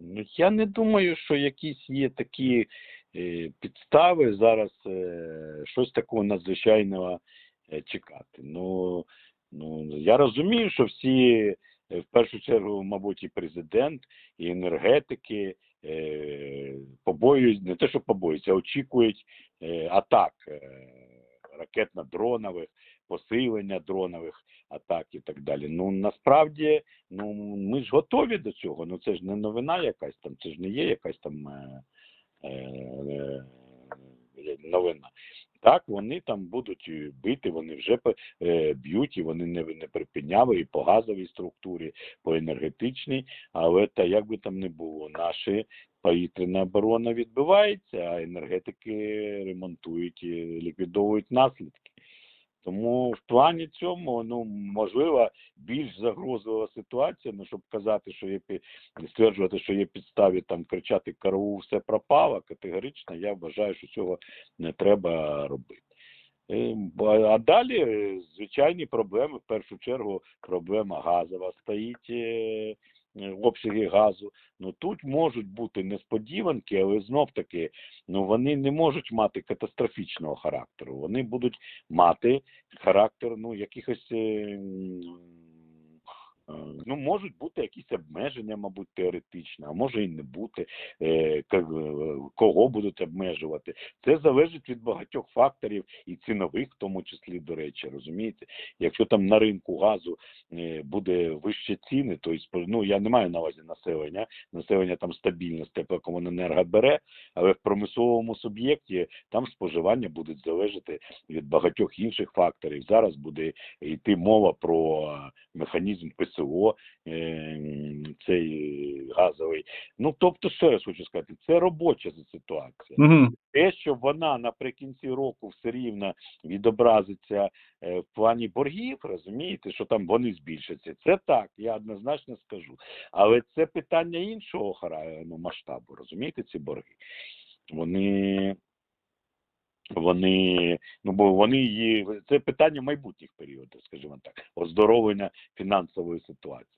Ну, я не думаю, що якісь є такі е, підстави зараз е, щось такого надзвичайного е, чекати. Ну, ну, я розумію, що всі, в першу чергу, мабуть, і президент, і енергетики побоюють, не те, що побоюються, а очікують атак ракетно-дронових, посилення дронових атак і так далі. Ну насправді, ну ми ж готові до цього. Ну це ж не новина якась там, це ж не є якась там е, е, новина. Так, вони там будуть бити, вони вже е, б'ють, і вони не, не припиняли і по газовій структурі, по енергетичній, але та як би там не було, наша повітряна оборона відбивається, а енергетики ремонтують і ліквідовують наслідки. Тому в плані цьому, ну можливо, більш загрозлива ситуація, ну щоб казати, що є стверджувати, що є підставі там кричати караул, все пропало. Категорично я вважаю, що цього не треба робити. Е, ба- А далі е, звичайні проблеми, в першу чергу, проблема газова стоїть. е, е, Обсяги газу. Ну тут можуть бути несподіванки, але знов таки ну вони не можуть мати катастрофічного характеру. Вони будуть мати характер ну якихось. Е, Ну, можуть бути якісь обмеження, мабуть, теоретично, а може і не бути. Е, е, Кого будуть обмежувати? Це залежить від багатьох факторів і цінових, в тому числі, до речі, розумієте? Якщо там на ринку газу буде вище ціни, то ну, я не маю на увазі населення, населення там стабільно з теплокомуненерго бере, але в промисловому суб'єкті там споживання буде залежати від багатьох інших факторів. Зараз буде йти мова про механізм ПСО, е, цей газовий. Ну тобто, ще раз хочу сказати, це робоча ситуація. Угу. Те, що вона наприкінці року все рівно відобразиться е, в плані боргів, розумієте, що там вони збільшаться. Це так, я однозначно скажу. Але це питання іншого ну, масштабу, розумієте, ці борги. Вони. Вони, ну бо вони її це питання майбутніх періодів, скажімо так, оздоровлення фінансової ситуації.